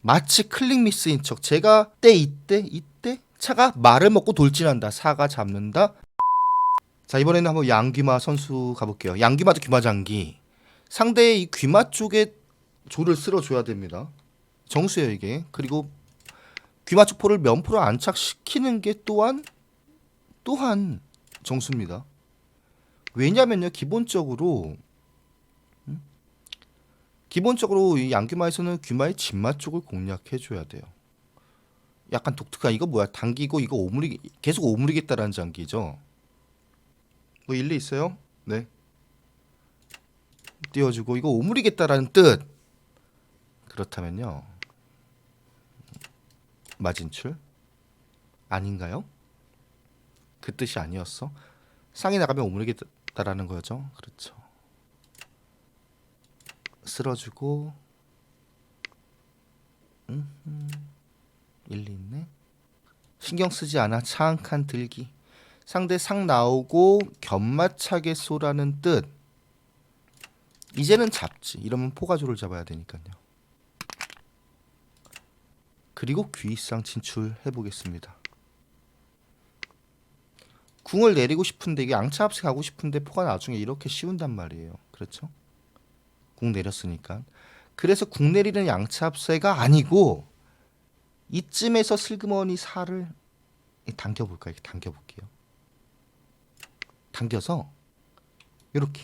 마치 클릭 미스인 척. 제가 때 이때 이때 차가 말을 먹고 돌진한다. 사가 잡는다. 자 이번에는 한번 양귀마 선수 가볼게요. 양귀마도 귀마장기. 상대의 이 귀마 쪽에 조를 쓸어줘야 됩니다. 정수예요 이게. 그리고 귀마 쪽 포를 면포로 안착시키는 게 또한 또한 정수입니다. 왜냐면요 기본적으로 음? 기본적으로 이 양귀마에서는 귀마의 진마 쪽을 공략해 줘야 돼요. 약간 독특한 이거 뭐야 당기고 이거 오므리 계속 오므리겠다라는 장기죠. 뭐 일리 있어요? 네. 띄워주고 이거 오므리겠다라는 뜻. 그렇다면요. 마진출 아닌가요? 그 뜻이 아니었어. 상이 나가면 오므리겠다라는 거죠. 그렇죠. 쓸어주고 음, 일리 있네. 신경 쓰지 않아 차한칸 들기. 상대 상 나오고 견마차게 쏘라는 뜻. 이제는 잡지. 이러면 포가조를 잡아야 되니까요. 그리고 귀상 진출해 보겠습니다. 궁을 내리고 싶은데 이게 앙차 합세 가고 싶은데 포가 나중에 이렇게 씌운단 말이에요. 그렇죠? 궁 내렸으니까. 그래서 궁 내리는 양차 합세가 아니고 이쯤에서 슬그머니 살을 당겨 볼까요? 이렇게 당겨 볼게요. 당겨서 이렇게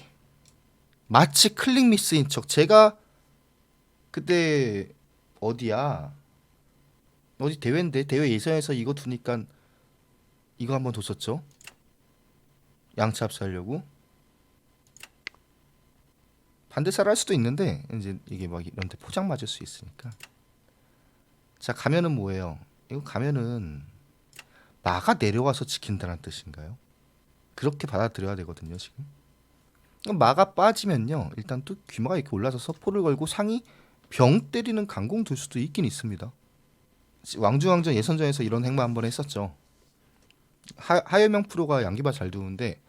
마치 클릭 미스인 척 제가 그때 어디야? 어디 대회인데 대회 예선에서 이거 두니까 이거 한번 뒀었죠. 양차 합세하려고 반대사를 할 수도 있는데 이제 이게 막 이런데 포장 맞을 수 있으니까 자 가면은 뭐예요? 이거 가면은 마가 내려와서 지킨다는 뜻인가요? 그렇게 받아들여야 되거든요 지금 마가 빠지면요 일단 또 귀마가 이렇게 올라서서 포를 걸고 상이 병 때리는 강공 둘 수도 있긴 있습니다 왕중왕전 예선전에서 이런 행마 한 번 했었죠 하, 하여명 프로가 양기바 잘 두는데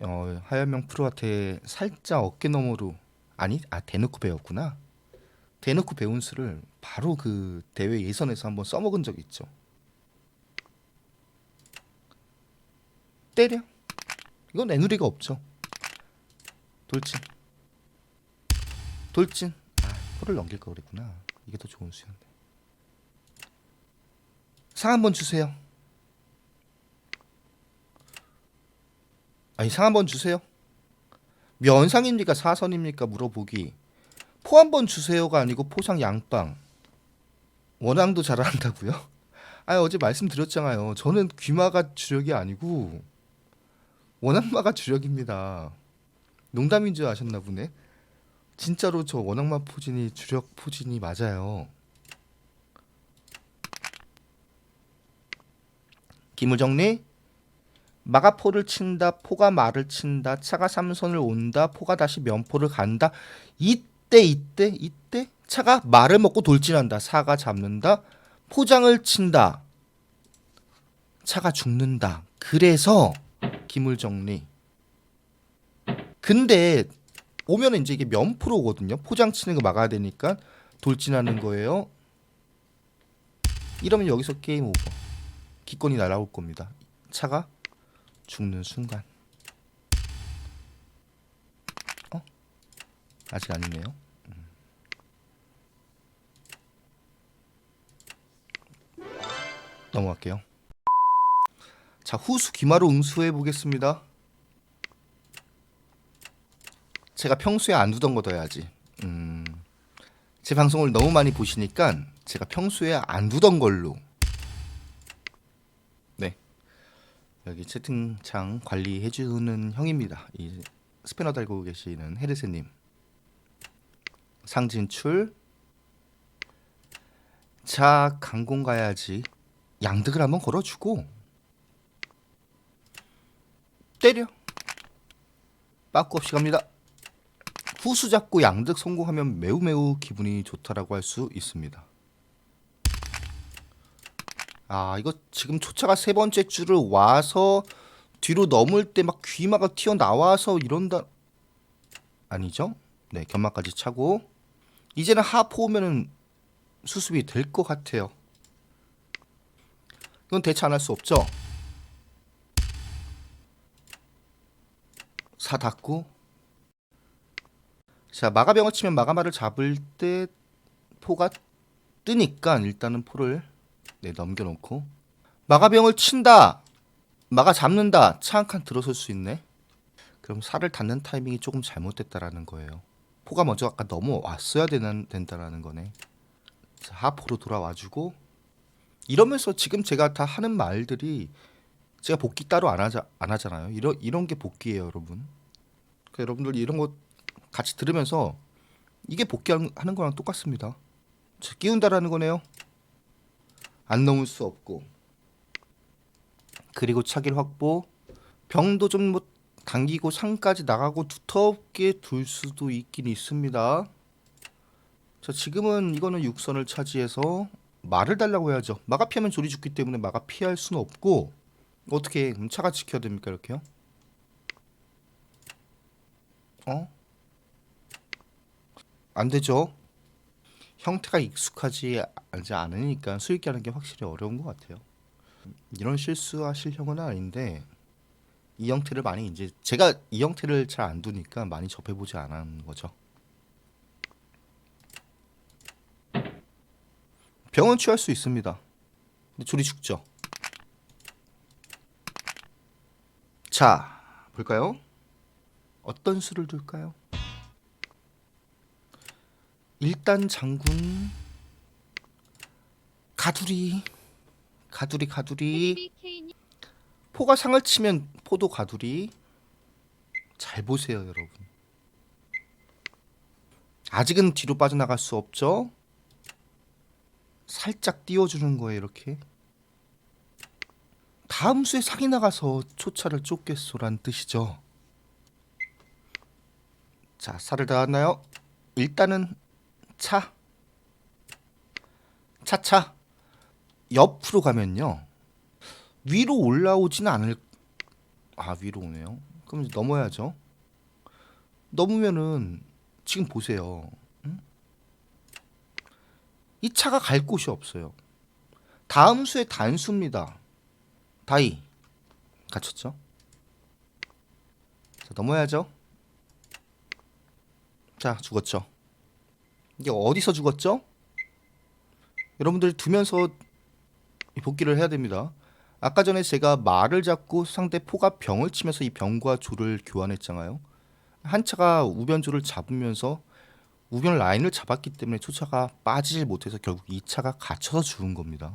어, 하여명 프로한테 살짝 어깨 너머로 아니 아 대놓고 배웠구나. 대놓고 배운 수를 바로 그 대회 예선에서 한번 써먹은 적이 있죠. 때려. 이건 애누리가 없죠. 돌진. 돌진. 아, 포를 넘길 거 그랬구나. 이게 더 좋은 수였네. 상 한번 주세요. 아니 상 한번 주세요. 면상입니까 사선입니까 물어보기. 포 한번 주세요가 아니고 포상 양빵. 원앙도 잘한다고요? 아 어제 말씀드렸잖아요. 저는 귀마가 주력이 아니고 원앙마가 주력입니다. 농담인 줄 아셨나 보네. 진짜로 저 원앙마 포진이 주력 포진이 맞아요. 기무정리 마가 포를 친다 포가 말을 친다 차가 삼선을 온다 포가 다시 면포를 간다. 이때 이때 이때 차가 말을 먹고 돌진한다. 사가 잡는다 포장을 친다. 차가 죽는다. 그래서 기물정리. 근데 오면 은 이제 이게 면포로거든요. 포장 치는 거 막아야 되니까 돌진하는 거예요. 이러면 여기서 게임 오버. 기권이 날아올 겁니다. 차가 죽는 순간. 어? 아직 아니네요? 음. 넘어갈게요. 자 후수 기마로 응수해 보겠습니다. 제가 평소에 안 두던 거 둬야지. 음, 제 방송을 너무 많이 보시니까 제가 평소에 안 두던 걸로 네 여기 채팅창 관리해주는 형입니다. 이 스패너 달고 계시는 헤르세님 상진출 자 강공 가야지 양득을 한번 걸어주고 때려 빠꾸 없이 갑니다. 후수 잡고 양득 성공하면 매우 매우 기분이 좋다라고 할 수 있습니다. 아 이거 지금 초차가 세 번째 줄을 와서 뒤로 넘을 때 막 귀마가 튀어 나와서 이런다 아니죠? 네 견마까지 차고 이제는 하포 오면은 수습이 될 것 같아요. 이건 대체 안 할 수 없죠. 사 닫고 자 마가병을 치면 마가마를 잡을 때 포가 뜨니까 일단은 포를 네 넘겨놓고. 마가병을 친다. 마가 잡는다. 차 한 칸 들어설 수 있네. 그럼 살을 닫는 타이밍이 조금 잘못됐다라는 거예요. 포가 먼저 아까 넘어왔어야 되는, 된다라는 거네. 자, 하포로 돌아와주고. 이러면서 지금 제가 다 하는 말들이 제가 복귀 따로 안, 하자, 안 하잖아요. 이런, 이런 게 복귀예요 여러분. 그러니까 여러분들 이런 거 같이 들으면서 이게 복귀하는 거랑 똑같습니다. 자, 끼운다라는 거네요 안 넘을 수 없고 그리고 차길 확보 병도 좀 뭐 당기고 상까지 나가고 두텁게 둘 수도 있긴 있습니다. 자 지금은 이거는 육선을 차지해서 말을 달라고 해야죠. 마가 피하면 조리 죽기 때문에 마가 피할 수는 없고 어떻게 그럼 차가 지켜야 됩니까 이렇게요? 어? 안 되죠. 형태가 익숙하지 않으니까 수익기 하는 게 확실히 어려운 것 같아요. 이런 실수하실 형은 아닌데 이 형태를 많이 이제 제가 이 형태를 잘 안 두니까 많이 접해보지 않은 거죠. 병은 취할 수 있습니다. 근데 줄이 죽죠. 자, 볼까요? 어떤 수를 둘까요? 일단 장군 가두리 가두리 가두리. 포가 상을 치면 포도 가두리. 잘 보세요 여러분. 아직은 뒤로 빠져나갈 수 없죠? 살짝 띄워주는 거예요 이렇게. 다음 수에 상이 나가서 초차를 쫓겠소란 뜻이죠. 자 살을 닿았나요? 일단은 차 차차 옆으로 가면요 위로 올라오진 않을 아 위로 오네요. 그럼 이제 넘어야죠. 넘으면은 지금 보세요. 응? 이 차가 갈 곳이 없어요. 다음 수의 단수입니다. 다이 갇혔죠. 자 넘어야죠. 자 죽었죠. 이게 어디서 죽었죠? 여러분들 두면서 이 복귀를 해야 됩니다. 아까 전에 제가 말을 잡고 상대 포가 병을 치면서 이 병과 조를 교환했잖아요. 한 차가 우변조를 잡으면서 우변 라인을 잡았기 때문에 초차가 빠지질 못해서 결국 이 차가 갇혀서 죽은 겁니다.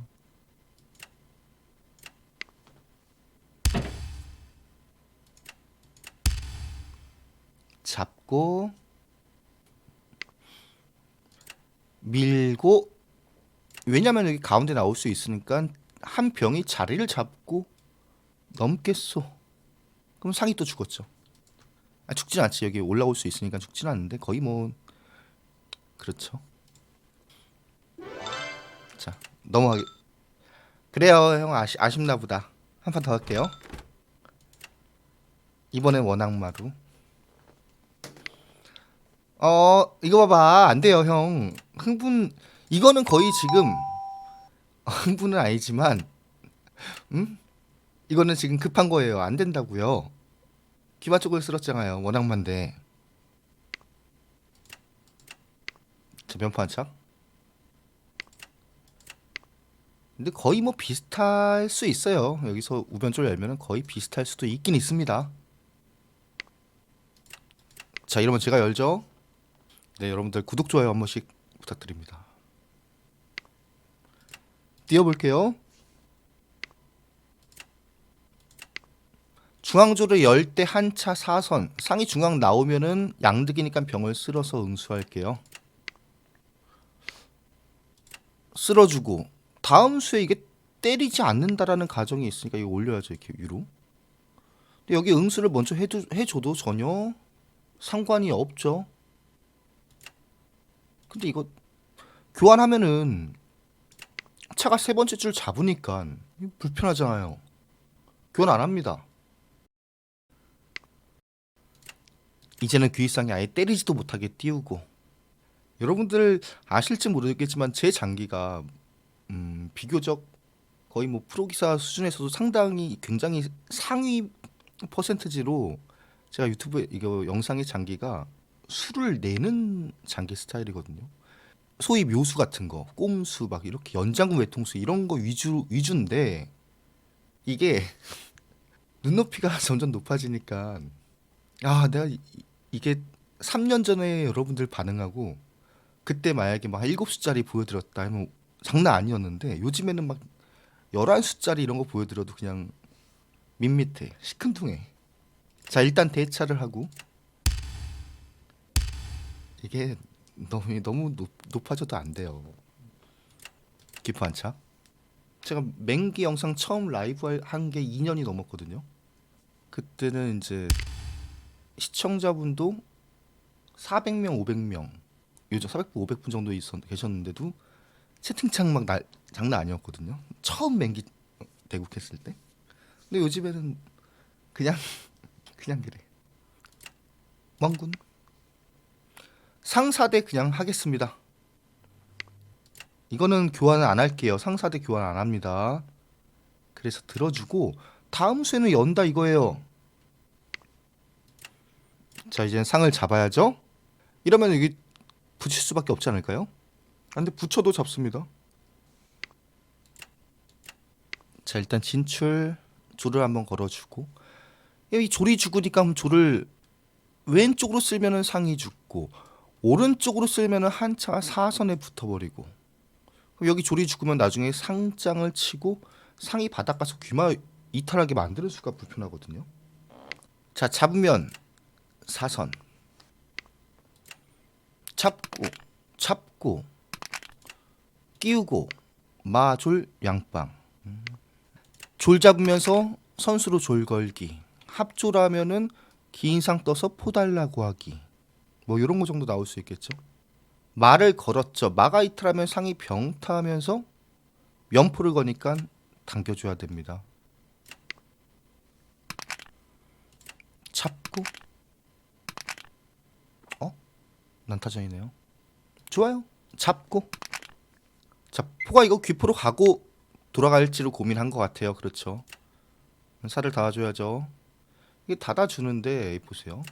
잡고 밀고 왜냐면 여기 가운데 나올 수 있으니까 한 병이 자리를 잡고 넘겠소. 그럼 상이 또 죽었죠. 아, 죽진 않지. 여기 올라올 수 있으니까 죽진 않는데 거의 뭐 그렇죠. 자 넘어가기. 그래요, 형 아시, 아쉽나 보다. 한 판 더 할게요. 이번엔 원악마루. 어 이거 봐봐. 안 돼요 형. 흥분 이거는 거의 지금 흥분은 아니지만 음? 이거는 지금 급한 거예요. 안 된다고요. 기마 쪽을 쓸었잖아요. 워낙만데 자 면포 한착 근데 거의 뭐 비슷할 수 있어요. 여기서 우변줄 열면은 거의 비슷할 수도 있긴 있습니다. 자 이러면 제가 열죠 네 여러분들 구독 좋아요 한 번씩 부탁드립니다 띄워볼게요. 중앙조를 열 때 한차 사선 상이 중앙 나오면은 양득이니까 병을 쓸어서 응수할게요. 쓸어주고 다음 수에 이게 때리지 않는다라는 가정이 있으니까 이거 올려야죠 이렇게 위로. 근데 여기 응수를 먼저 해도, 해줘도 전혀 상관이 없죠. 근데 이거 교환하면은 차가 세 번째 줄 잡으니까 불편하잖아요. 교환 안 합니다. 이제는 귀이상이 아예 때리지도 못하게 띄우고 여러분들 아실지 모르겠지만 제 장기가 음, 비교적 거의 뭐 프로기사 수준에서도 상당히 굉장히 상위 퍼센트지로 제가 유튜브에 이거 영상의 장기가 수를 내는 장기 스타일이거든요. 소위 묘수 같은 거, 꼼수 막 이렇게 연장군 외통수 이런 거 위주 위주인데 이게 눈높이가 점점 높아지니까 아 내가 이, 이게 3년 전에 여러분들 반응하고 그때 만약에 막 7수짜리 보여드렸다 하면 장난 아니었는데 요즘에는 막 11수짜리 이런 거 보여드려도 그냥 밋밋해 시큰둥해 자 일단 대차를 하고 이게 너무 너무 높, 높아져도 안 돼요 기프 한차 제가 맹기 영상 처음 라이브 한 게 2년이 넘었거든요 그때는 이제 시청자분도 400명 500명 요즘 400분 500분 정도 있었 계셨는데도 채팅창 막 날, 장난 아니었거든요. 처음 맹기 대국했을 때. 근데 요즘에는 그냥 그냥 그래. 멍군. 상사대 그냥 하겠습니다. 이거는 교환 안 할게요. 상사대 교환 안 합니다. 그래서 들어주고 다음 수에는 연다 이거예요. 자 이제 상을 잡아야죠. 이러면 여기 붙일 수밖에 없지 않을까요? 아, 근데 붙여도 잡습니다. 자 일단 진출 조를 한번 걸어주고 이 조리 죽으니까 조를 왼쪽으로 쓸면은 상이 죽고 오른쪽으로 쓸면은 한차가 사선에 붙어버리고 여기 조리 죽으면 나중에 상장을 치고 상이 바닥 가서 귀마 이탈하게 만드는 수가 불편하거든요. 자 잡으면 사선 잡고 잡고 끼우고 마졸 양빵 음. 졸 잡으면서 선수로 졸 걸기 합조라면은 기인상 떠서 포달라고 하기 뭐 이런 거 정도 나올 수 있겠죠? 말을 걸었죠. 마가 이탈하면 상이 병타하면서 면포를 거니까 당겨줘야 됩니다. 잡고. 어? 난타전이네요. 좋아요. 잡고. 자 포가 이거 귀포로 가고 돌아갈지를 고민한 것 같아요. 그렇죠. 살을 닫아줘야죠. 이게 닫아주는데 보세요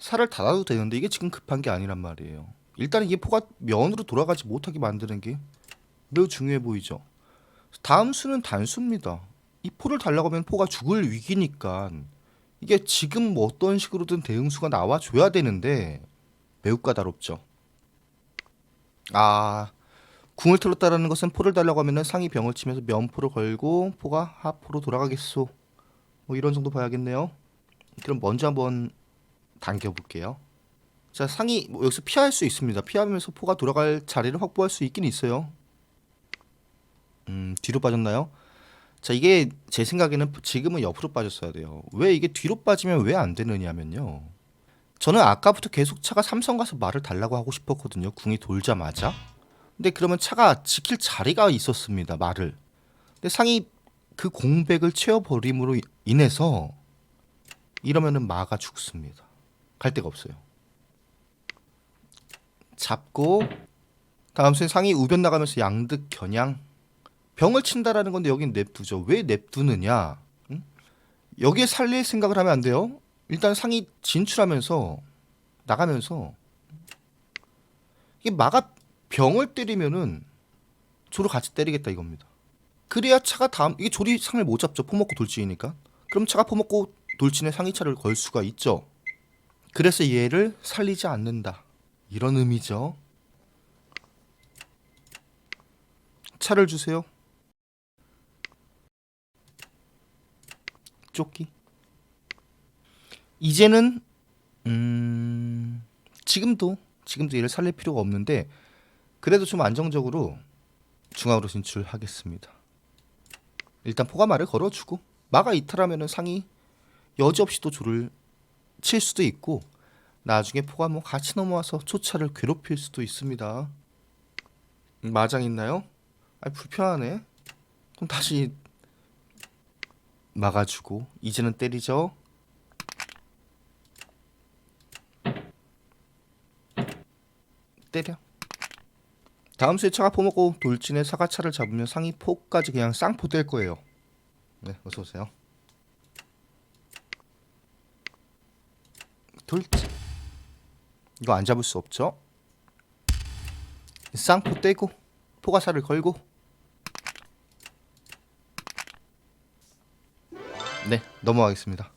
살을 닫아도 되는데 이게 지금 급한 게 아니란 말이에요 일단 이게 포가 면으로 돌아가지 못하게 만드는 게 매우 중요해 보이죠 다음 수는 단수입니다 이 포를 달라고 하면 포가 죽을 위기니까 이게 지금 뭐 어떤 식으로든 대응수가 나와줘야 되는데 매우 까다롭죠 아 궁을 틀었다라는 것은 포를 달라고 하면은 상이 병을 치면서 면포를 걸고 포가 하포로 돌아가겠소. 뭐 이런 정도 봐야겠네요. 그럼 먼저 한번 당겨 볼게요. 자 상이 뭐 여기서 피할 수 있습니다. 피하면서 포가 돌아갈 자리를 확보할 수 있긴 있어요. 음 뒤로 빠졌나요? 자 이게 제 생각에는 지금은 옆으로 빠졌어야 돼요. 왜 이게 뒤로 빠지면 왜 안 되느냐면요. 저는 아까부터 계속 차가 삼성 가서 말을 달라고 하고 싶었거든요. 궁이 돌자마자. 근데 그러면 차가 지킬 자리가 있었습니다. 말을. 근데 상이 그 공백을 채워버림으로 이- 인해서 이러면은 마가 죽습니다. 갈 데가 없어요. 잡고 다음 수에 상이 우변 나가면서 양득 겨냥 병을 친다라는 건데 여긴 냅두죠. 왜 냅두느냐? 응? 여기에 살릴 생각을 하면 안 돼요. 일단 상이 진출하면서 나가면서 이게 마가 병을 때리면은 조를 같이 때리겠다 이겁니다. 그래야 차가 다음 이게 조리 상을 못 잡죠. 포먹고 돌진이니까. 그럼 차가 포먹고 돌진에 상위 차를 걸 수가 있죠. 그래서 얘를 살리지 않는다. 이런 의미죠. 차를 주세요. 쫓기. 이제는 음 지금도 지금도 얘를 살릴 필요가 없는데 그래도 좀 안정적으로 중앙으로 진출하겠습니다. 일단 포가마를 걸어주고 마가 이탈하면은 상이 여지없이 또 조를 칠 수도 있고 나중에 포가 뭐 같이 넘어와서 초차를 괴롭힐 수도 있습니다. 마장 있나요? 아 불편하네. 그럼 다시 막아주고 이제는 때리죠. 때려. 다음 수에 차가 포먹고 돌진에 사과차를 잡으면 상위 포까지 그냥 쌍포 될 거예요. 네, 어서 오세요. 돌진. 이거 안 잡을 수 없죠? 쌍포 떼고 포가사를 걸고. 네, 넘어가겠습니다.